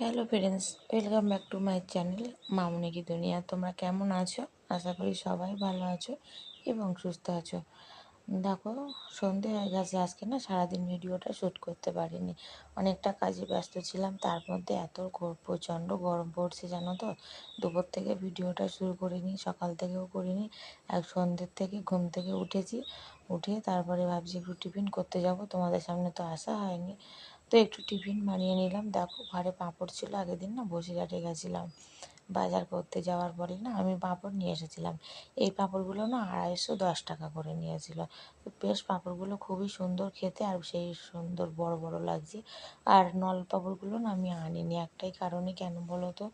Hello friends welcome back to my channel Mamoni কি দুনিয়া তোমরা কেমন আছো? আশা করি সবাই ভালো আছো এবং সুস্থ আছো। দেখো, সন্ধে হয়ে গেছে, আজকে না সারাদিন ভিডিওটা শ্যুট করতে পারিনি। অনেকটা কাজে ব্যস্ত ছিলাম, তার মধ্যে এত প্রচণ্ড গরম পড়ছে, জানো তো? দুপুর থেকে ভিডিওটা শুরু করিনি, সকাল থেকেও করিনি, এক সন্ধ্যের থেকে ঘুম থেকে উঠেছি। উঠে তারপরে ভাবছি একটু টিফিন করতে যাব, তোমাদের সামনে তো আসা হয়নি। তো একটু টিফিন বানিয়ে নিলাম। দেখো ঘরে পাঁপড় ছিল আগের দিন না বসিরহাটে গেছিলাম। বাজার করতে যাওয়ার পরে না আমি পাঁপড় নিয়ে এসেছিলাম। এই পাঁপড়গুলো না আড়াইশো দশ টাকা করে নিয়েছিল। তো বেশ পাঁপড়গুলো খুবই সুন্দর খেতে আর সেই সুন্দর বড় বড় লাগছে। আর নল পাঁপড়গুলো না আমি আনিনি একটাই কারণে। কেন বলো তো?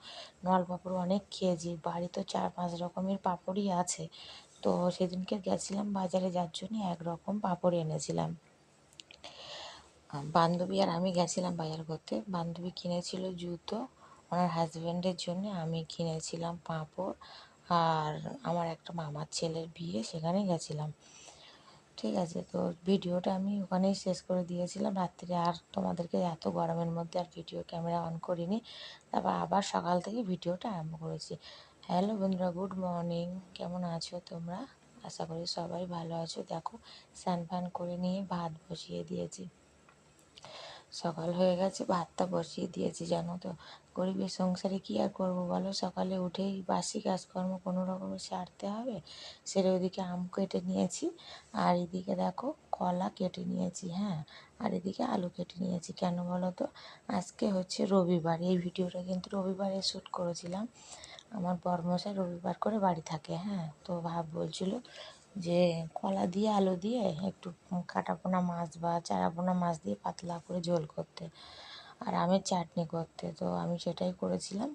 নল পাঁপড় অনেক খেয়েছি। বাড়িতে চার পাঁচ রকমের পাঁপড়ই আছে। তো সেদিনকে গেছিলাম বাজারে যার জন্য একরকম পাঁপড় এনেছিলাম। বান্ধবী আর আমি গেছিলাম বাজার করতে। বান্ধবী কিনেছিল জুতো। ওনার হাজব্যান্ডের জন্য আমি কিনেছিলাম পাঁপড় আর আমার একটা মামার ছেলের বিয়ে, সেখানে গেছিলাম। ঠিক আছে, তো ভিডিওটা আমি ওখানেই শেষ করে দিয়েছিলাম। রাত্রে আর তোমাদেরকে এত গরমের মধ্যে আর ভিডিও ক্যামেরা অন করিনি। তারপর আবার সকাল থেকে ভিডিওটা আরম্ভ করেছি। হ্যালো বন্ধুরা গুড মর্নিং কেমন আছো তোমরা? আশা করি সবাই ভালো আছো। দেখো স্নান ফান করে নিয়ে ভাত বসিয়ে দিয়েছি। সকাল হয়ে গেছে, ভাতটা বসিয়ে দিয়েছি, জানো তো। গরিবের সংসারে কী আর করব বলো? সকালে উঠেই বাসি কাজকর্ম কোনো রকমে সারতে হবে, সেরে ওইদিকে আম কেটে নিয়েছি। আর এদিকে দেখো কলা কেটে নিয়েছি হ্যাঁ। আর এদিকে আলু কেটে নিয়েছি, কেন বলো তো? আজকে হচ্ছে রবিবার, এই ভিডিওটা কিন্তু রবিবারে শ্যুট করেছিলাম। আমার বরমশাই রবিবার করে বাড়ি থাকে হ্যাঁ। তো ভাব বলছিল যে কলা দিয়ে, আলু দিয়ে একটু কাটাপোনা মাছ বা চারাপোনা মাছ দিয়ে পাতলা করে ঝোল করতে। আর আমের চাটনি করতে। তো আমি সেটাই করেছিলাম।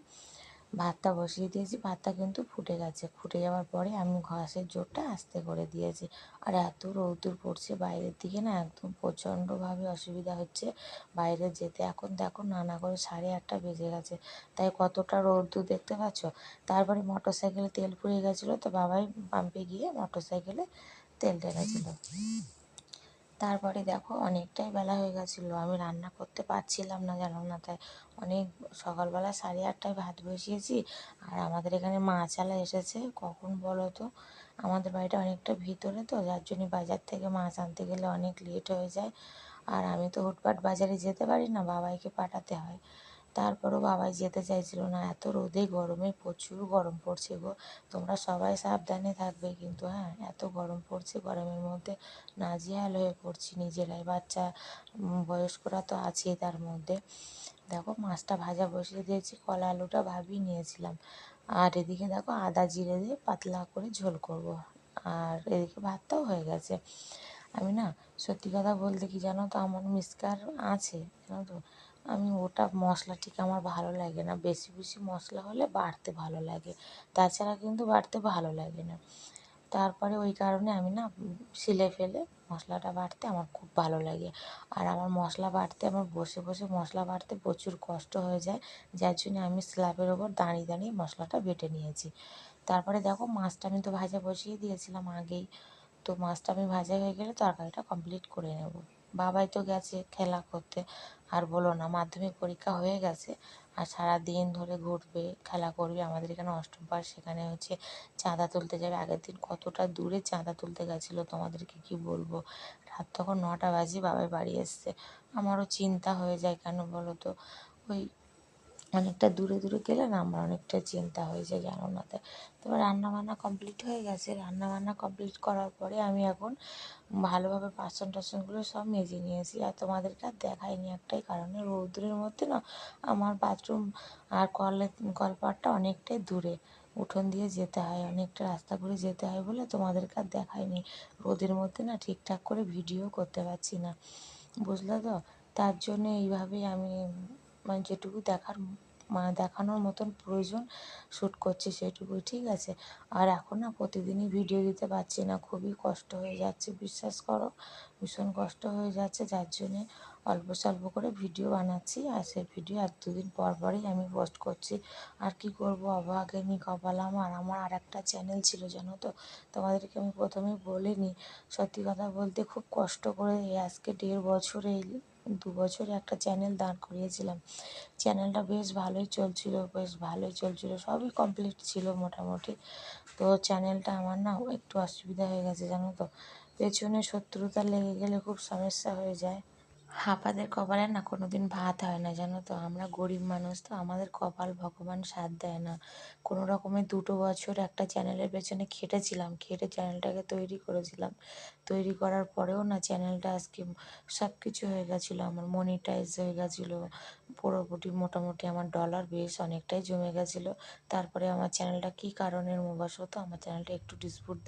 ভাতটা বসিয়ে দিয়েছি। ভাতটা কিন্তু ফুটে গেছে। ফুটে যাওয়ার পরে আমি ঘাসের জোরটা আস্তে করে দিয়েছি। আর এত রৌদ্র পড়ছে বাইরের দিকে না, একদম প্রচণ্ডভাবে অসুবিধা হচ্ছে। বাইরে যেতে এখন দেখো নানা করে সাড়ে আটটা বেজে গেছে। তাই কতটা রৌদ্র দেখতে পাচ্ছ? তারপরে মোটর সাইকেলে তেল ফুরিয়ে গেছিল তো বাবাই পাম্পে গিয়ে মোটর সাইকেলে তেল ঢেলেছিল। তারপরে দেখো অনেকটাই বেলা হয়ে গেছিল, আমি রান্না করতে পারছিলাম না জানো না, তাই অনেক সকালবেলা সাড়ে আটটায় ভাত বসিয়েছি, আর আমাদের এখানে মাছালা এসেছে, কখন বলো তো? আমাদের বাড়িটা অনেকটা ভিতরে তো, যার জন্য বাজার থেকে মাছ আনতে গেলে অনেক লেট হয়ে যায়, আর আমি তো হুটপাট বাজারে যেতে পারি না, বাবাইকে পাঠাতে হয়। তারপরও বাবাই যেতে চাইছিল না। এত রোদে গরমে প্রচুর গরম পড়ছে গো। তোমরা সবাই সাবধানে থাকবে কিন্তু হ্যাঁ এত গরম পড়ছে গরমের মধ্যে। নাজেহাল হয়ে পড়ছি নিজেরাই। বাচ্চা বয়স্করা তো আছেই তার মধ্যে। দেখো, মাছটা ভাজা বসিয়ে দিয়েছি, কলা আলুটা ভাবিয়ে নিয়েছিলাম। আর এদিকে দেখো, আদা জিরে দিয়ে পাতলা করে ঝোল করব। আর এদিকে ভাতটাও হয়ে গেছে। আমি না, সত্যি কথা বলতে কি জানো তো, আমার মিসকার আছে, জানো তো? আমি ওটা মশলা ঠিক আমার ভালো লাগে না। বেশি বেশি মশলা হলে বাড়তে ভালো লাগে। তাছাড়া কিন্তু বাড়তে ভালো লাগে না। তারপরে ওই কারণে আমি না শিলে ফেলে মশলাটা বাটতে আমার খুব ভালো লাগে। আর আমার মশলা বাটতে আমার বসে বসে মশলা বাটতে প্রচুর কষ্ট হয়ে যায়। যার জন্য আমি স্ল্যাবের ওপর দাঁড়িয়ে দাঁড়িয়ে মশলাটা বেটে নিয়েছি। তারপরে দেখো মাছটা আমি তো ভাজা বসিয়ে দিয়েছিলাম আগেই। তো মাছটা আমি ভাজা হয়ে গেলে তরকারিটা কমপ্লিট করে নেব। বাবাই তো গেছে খেলা করতে। আর বলো না, মাধ্যমিক পরীক্ষা হয়ে গেছে আর সারা দিন ধরে ঘুরবে, খেলা করবে। আমাদের এখানে অষ্টম পাস সেখানে হচ্ছে চাঁদা তুলতে যাবে। আগের দিন কতটা দূরে চাঁদা তুলতে গেছিল তোমাদেরকে কি বলব? রাত তখন নটা বাজে, বাবাই বাড়ি এসছে। আমারও চিন্তা হয়ে যায় কেন বলো তো? ওই অনেকটা দূরে দূরে গেলে না আমার অনেকটা চিন্তা হয়ে যায়, জানো না? তাই তবে রান্নাবান্না কমপ্লিট হয়ে গেছে? রান্নাবান্না কমপ্লিট করার পরে আমি এখন ভালোভাবে বাসন টাসনগুলো সব মেজে নিয়েছি। আর তোমাদেরকে আর দেখাইনি একটাই কারণে, রৌদ্রের মধ্যে না আমার বাথরুম আর কলের কলপাটটা অনেকটাই দূরে। উঠোন দিয়ে যেতে হয়, অনেকটা রাস্তা করে যেতে হয় বলে তোমাদেরকে আর দেখাইনি। রোদের মধ্যে না ঠিকঠাক করে ভিডিও করতে পারছি না, বুঝলে তো? তার জন্য এইভাবেই আমি মানে যেটুকু দেখার মানে দেখানোর মতন প্রয়োজন শ্যুট করছি সেটুকুই ঠিক আছে? আর এখন না প্রতিদিনই ভিডিও দিতে পারছি না, খুবই কষ্ট হয়ে যাচ্ছে, বিশ্বাস করো, ভীষণ কষ্ট হয়ে যাচ্ছে, যার জন্যে অল্প স্বল্প করে ভিডিও বানাচ্ছি, আর সেই ভিডিও এক দুদিন পর পরই আমি পোস্ট করছি। আর কি করব অভাগিনী কপাল আমার আমার আর একটা চ্যানেল ছিল, জানো তো? তোমাদেরকে আমি প্রথমেই বলিনি, সত্যি কথা বলতে খুব কষ্ট করে আজকে দেড় বছর এই দু বছরে একটা চ্যানেল দাঁড় করিয়েছিলাম। চ্যানেলটা বেশ ভালোই চলছিল, বেশ ভালোই চলছিল, সবই কমপ্লিট ছিল মোটামুটি। তো চ্যানেলটা আমার না একটু অসুবিধা হয়ে গেছে, জানো তো? পেছনে শত্রুতা লেগে গেলে খুব সমস্যা হয়ে যায়। হাঁপাদের কপালে না কোনো দিন ভাত হয় না, জানো তো? আমরা গরিব মানুষ তো আমাদের কপাল ভগবান সাথ দেয় না। কোনো রকমে দুটো বছর একটা চ্যানেলের পেছনে খেটেছিলাম, খেটে চ্যানেলটাকে তৈরি করেছিলাম। তৈরি করার পরেও না চ্যানেলটা আজকে সব কিছু হয়ে গেছিল, আমার মনিটাইজ হয়ে গেছিল। পুরোপুরি মোটামুটি আমার ডলার বেশ অনেকটাই জমে গেছিল। তারপরে আমার চ্যানেলটা কী কারণের বশত আমার চ্যানেলটা একটু ডিসপুট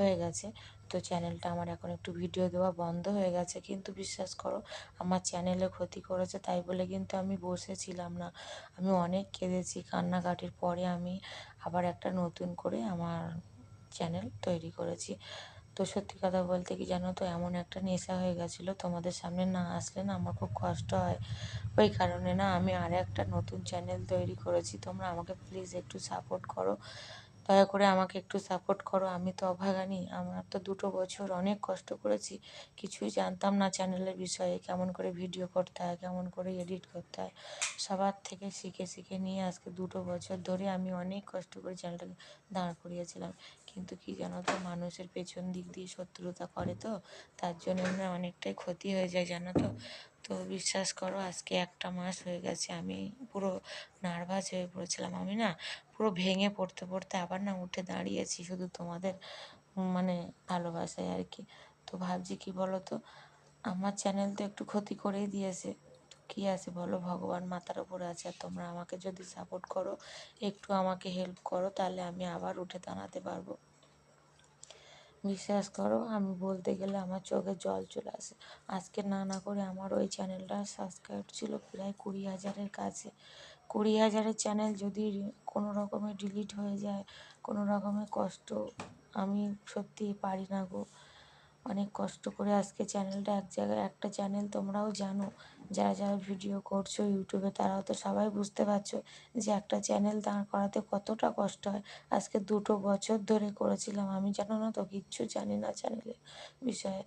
হয়ে গেছে। তো চ্যানেলটা আমার এখন একটু ভিডিও দেওয়া বন্ধ হয়ে গেছে। কিন্তু বিশ্বাস করো, আমার চ্যানেলে ক্ষতি করেছে, তাই বলে কিন্তু আমি বসেছিলাম না। আমি অনেক কেঁদেছি কান্নাকাটির পরে আমি আবার একটা নতুন করে আমার চ্যানেল তৈরি করেছি। তো সত্যি কথা বলতে কি জানো তো, এমন একটা নেশা হয়ে গেছিল, তোমাদের সামনে না আসলে না আমার খুব কষ্ট হয়। ওই কারণে না আমি আর একটা নতুন চ্যানেল তৈরি করেছি। তোমরা আমাকে প্লিজ একটু সাপোর্ট করো। দয়া করে আমাকে একটু সাপোর্ট করো। আমি তো অভাগানি, আমার তো দুটো বছর অনেক কষ্ট করেছি। কিছুই জানতাম না চ্যানেলের বিষয়ে, কেমন করে ভিডিও করতে হয়, কেমন করে এডিট করতে হয়। সবার থেকে শিখে শিখে নিয়ে আজকে দুটো বছর ধরে আমি অনেক কষ্ট করে চ্যানেলটাকে দাঁড় করিয়েছিলাম। কিন্তু কি জানো তো, মানুষের পেছন দিক দিয়ে শত্রুতা করে তো, তার জন্য অনেকটাই ক্ষতি হয়ে যায়, জানো তো? তো বিশ্বাস করো আজকে একটা মাস হয়ে গেছে, আমি পুরো নার্ভাস হয়ে পড়েছিলাম। আমি না পুরো ভেঙে পড়তে পড়তে আবার না উঠে দাঁড়িয়েছি শুধু তোমাদের মানে ভালোবাসায় আর কি। তো ভাবছি কি বলো তো আমার চ্যানেল তো একটু ক্ষতি করেই দিয়েছে। কী আছে বলো, ভগবান মাথার ওপরে আছে। আর তোমরা আমাকে যদি সাপোর্ট করো, একটু আমাকে হেল্প করো, তাহলে আমি আবার উঠে দাঁড়াতে পারব। বিশ্বাস করো, আমি বলতে গেলে আমার চোখে জল চলে আসে। আজকে না না করে আমার ওই চ্যানেলটার সাবস্ক্রাইব ছিল প্রায় কুড়ি হাজারের কাছে। কুড়ি হাজারের চ্যানেল যদি কোনো রকমে ডিলিট হয়ে যায়, কোনো রকমের কষ্ট, আমি সত্যি পারি না গো। অনেক কষ্ট করে আজকে চ্যানেলটা এক জায়গায়, একটা চ্যানেল তোমরাও জানো। যারা যারা ভিডিও করছ ইউটিউবে তারাও তো সবাই বুঝতে পারছ যে একটা চ্যানেল দাঁড় করাতে কতটা কষ্ট হয়। আজকে দুটো বছর ধরে করেছিলাম, আমি জানো না তো কিচ্ছু জানি না চ্যানেলের বিষয়ে।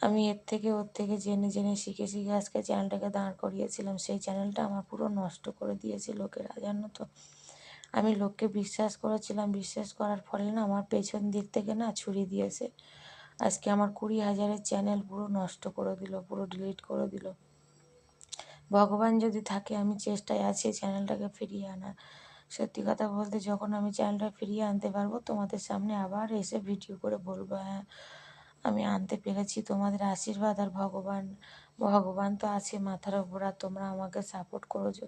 আমি এর থেকে ওর থেকে জেনে জেনে শিখে শিখে আজকে চ্যানেলটাকে দাঁড় করিয়েছিলাম, সেই চ্যানেলটা আমার পুরো নষ্ট করে দিয়েছে লোকেরা, জানো তো। আমি লোককে বিশ্বাস করেছিলাম, বিশ্বাস করার ফলে না আমার পেছন দিক থেকে না ছুরি দিয়েছে। আজকে আমার কুড়ি হাজারের চ্যানেল পুরো নষ্ট করে দিল, পুরো ডিলিট করে দিল। ভগবান যদি থাকে, আমি চেষ্টায় আছি চ্যানেলটাকে ফিরিয়ে আনার। সত্যি কথা বলতে, যখন আমি চ্যানেলটা ফিরিয়ে আনতে পারব, তোমাদের সামনে আবার এসে ভিডিও করে বলব হ্যাঁ আমি আনতে পেরেছি তোমাদের আশীর্বাদ আর ভগবান ভগবান তো আছে মাথার ওপর আর তোমরা আমাকে সাপোর্ট করেছ।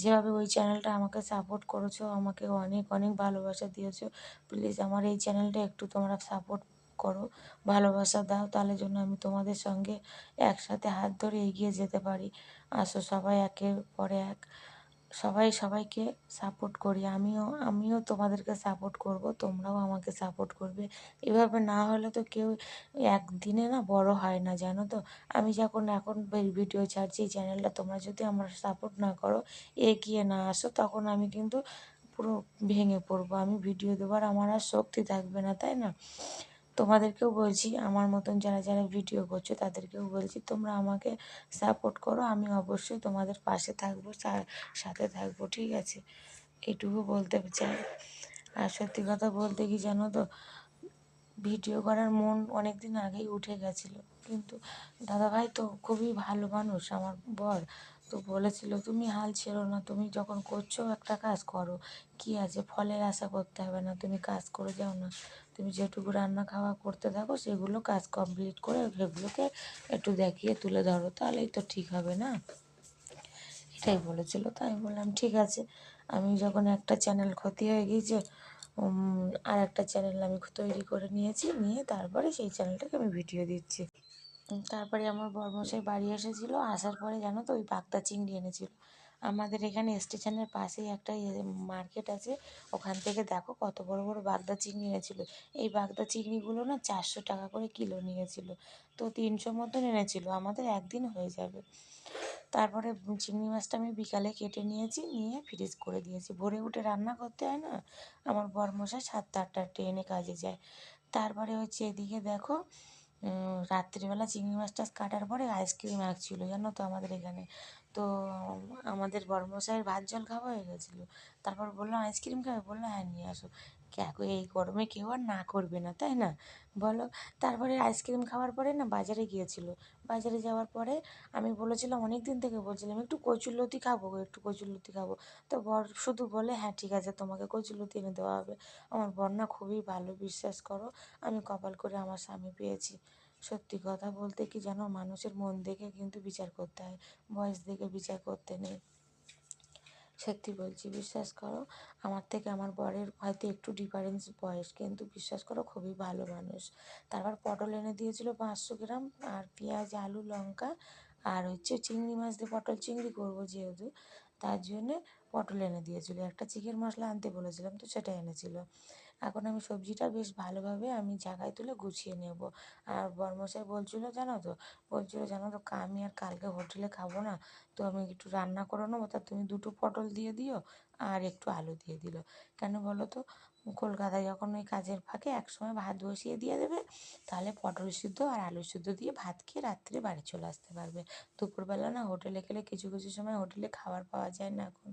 যেভাবে ওই চ্যানেলটা আমাকে সাপোর্ট করেছ, আমাকে অনেক অনেক ভালোবাসা দিয়েছ প্লিজ আমার এই চ্যানেলটা একটু তোমরা সাপোর্ট করো। ভালোবাসা দাও, তাহলে জন্য আমি তোমাদের সঙ্গে একসাথে হাত ধরে এগিয়ে যেতে পারি। আসো সবাই একের পরে এক। সবাই সবাইকে সাপোর্ট করি। আমিও আমিও তোমাদেরকে সাপোর্ট করব, তোমরাও আমাকে সাপোর্ট করবে। এভাবে না হলে তো কেউ একদিনে না বড় হয় না, জানো তো? আমি যখন এখন ভিডিও ছাড়ছি এই চ্যানেলটা তোমরা যদি আমার সাপোর্ট না করো, এগিয়ে না আসো, তখন আমি কিন্তু পুরো ভেঙে পড়ব। আমি ভিডিও দেওয়ার আমার আর শক্তি থাকবে না, তাই না? তোমাদেরকেও বলছি, আমার মতন যারা যারা ভিডিও করছ তাদেরকেও বলছি, তোমরা আমাকে সাপোর্ট করো, আমি অবশ্যই তোমাদের পাশে থাকব সাথে থাকব, ঠিক আছে? এটুকু বলতে চাই। আর সত্যি কথা বলতে কি জানো তো, ভিডিও করার মন অনেক দিন আগেই উঠে গেছিল। কিন্তু দাদাভাই তো খুবই ভালো মানুষ, আমার বর। তো বলেছিল, তুমি হাল ছেড়ো না, তুমি যখন করছ একটা কাজ করো। কি আছে? ফলের আশা করতে হবে না, তুমি কাজ করে যাও না। তুমি যেটুকু রান্না খাওয়া করতে থাকো, সেগুলো কাজ কমপ্লিট করে সেগুলোকে একটু দেখিয়ে তুলে ধরো, তাহলেই তো ঠিক হবে না? এটাই বলেছিল, তো আমি বললাম, ঠিক আছে। আমি যখন একটা চ্যানেল ক্ষতি হয়ে গিয়েছে আর একটা চ্যানেল আমি তৈরি করে নিয়েছি, নিয়ে তারপরে সেই চ্যানেলটাকে আমি ভিডিও দিচ্ছি। তারপরে আমার বর্মশাই বাড়ি এসেছিল, আসার পরে জানো তো ওই বাগদা চিংড়ি এনেছিল। আমাদের এখানে স্টেশনের পাশেই একটা মার্কেট আছে, ওখান থেকে দেখো কত বড় বড় বাগদা চিংড়ি এনেছিল। এই বাগদা চিংড়িগুলো না চারশো টাকা করে কিলো নিয়েছিল, তো তিনশো মতন এনেছিল, আমাদের একদিন হয়ে যাবে। তারপরে চিংড়ি মাছটা আমি বিকালে কেটে নিয়েছি, নিয়ে ফ্রিজ করে দিয়েছি। ভোরে উঠে রান্না করতে হয় না, আমার বরমশাই সাতটা আটটা ট্রেনে কাজে যায়। তারপরে হচ্ছে এদিকে দেখো রাত্রিবেলা চিংড়ি মাছ টাছ কাটার পরে আইসক্রিম ছিল জানো তো আমাদের এখানে। তো আমাদের বড়মশাইয়ের ভাত জল খাওয়া হয়ে গেছিল। তারপর বললাম আইসক্রিম খাবে? বলল হ্যাঁ নিয়ে আসো। এই গরমে কেউ আর না করবে না, তাই না? বলো, তারপরে আইসক্রিম খাওয়ার পরে না বাজারে গিয়েছিল। বাজারে যাওয়ার পরে আমি বলেছিলাম অনেক দিন থেকে বলছিলাম, একটু কচুরলতি খাব একটু কচুরলতি খাব। তো বর শুধু বলে হ্যাঁ ঠিক আছে, তোমাকে কচুরলতি এনে দেওয়া হবে। আমার বর না খুবই ভালো, বিশ্বাস করো, আমি কপাল করে আমার স্বামী পেয়েছি। সত্যি কথা বলতে কি জানো, মানুষের মন দেখে কিন্তু বিচার করতে হয়, বয়স দেখে বিচার করতে নেই। সত্যি বলছি, বিশ্বাস করো, আমার থেকে আমার বরের হয়তো একটু ডিফারেন্স বয়স, কিন্তু বিশ্বাস করো খুবই ভালো মানুষ। তারপর পটল এনে দিয়েছিল পাঁচশো গ্রাম, আর পেঁয়াজ, আলু, লঙ্কা, আর হচ্ছে চিংড়ি মাছ দিয়ে পটল চিংড়ি করব যেহেতু, তার জন্যে পটল এনে দিয়েছিলো। একটা চিকেন মশলা আনতে বলেছিলাম, তো সেটা এনেছিলো। এখন আমি সবজিটা বেশ ভালোভাবে আমি জায়গায় তুলে গুছিয়ে নেব। আর বরমশাই বলছিলো, জানো তো? বলছিলো, জানো তো আমি আর কালকে হোটেলে খাব না। তো আমি একটু রান্না করে নেব। তা তুমি দুটো পটল দিয়ে দিও আর একটু আলু দিয়ে দিলো। কেন বলো তো? কলকাতায় যখন ওই কাজের ফাঁকে একসময় ভাত বসিয়ে দিয়ে দেবে, তাহলে পটল সিদ্ধ আর আলু সিদ্ধ দিয়ে ভাত খেয়ে রাত্রে বাড়ি চলে আসতে পারবে। দুপুরবেলা না হোটেলে গেলে কিছু কিছু সময় হোটেলে খাবার পাওয়া যায় না এখন।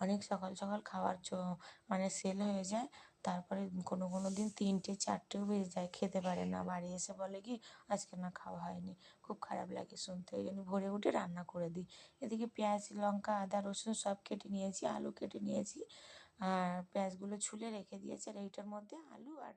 অনেক সকাল সকাল খাবার মানে সেল হয়ে যায়। তারপরে কোনো কোনো দিন তিনটে, চারটেও বেজে যায়, খেতে পারে না। বাড়ি এসে বলে কি, আজকে না খাওয়া হয়নি। খুব খারাপ লাগে শুনতে। ওই জন্য ভোরে উঠে রান্না করে দিই। এদিকে পেঁয়াজ, লঙ্কা, আদা, রসুন সব কেটে নিয়েছি, আলু কেটে নিয়েছি। আর পেঁয়াজগুলো ছুলে রেখে দিয়েছি আর এইটার মধ্যে আলু আর